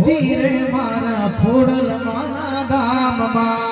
હોજી રે મારા ફોડલ માના ગામમાં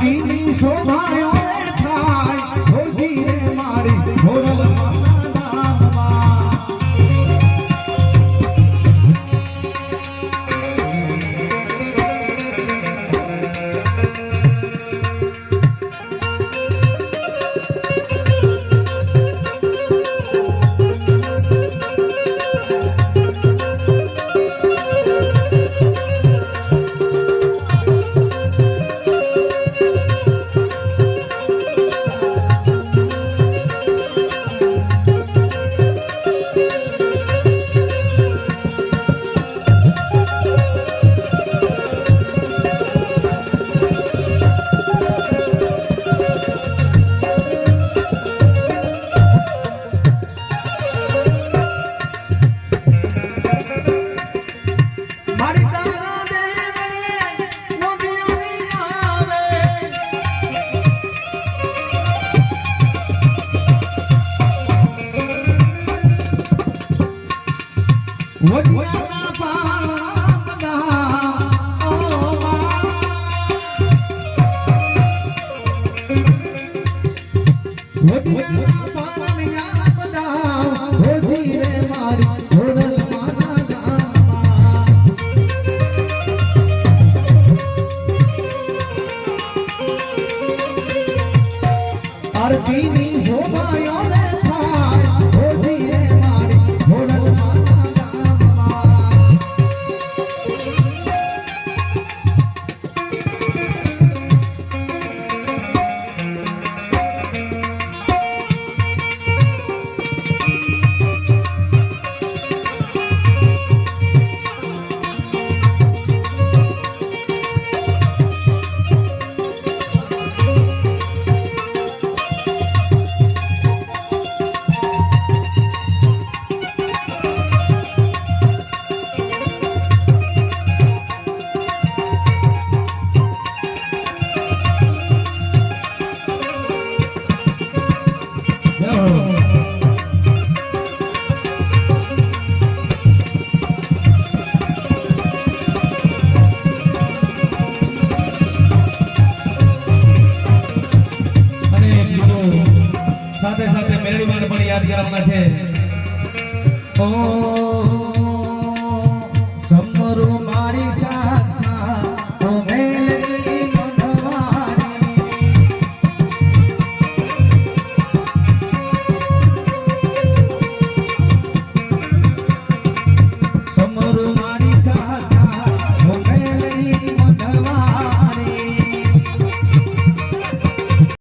তিনি শোভায় What? what? સાથે સાથે મેળવી પણ યાદ કરવાના છે. ઓ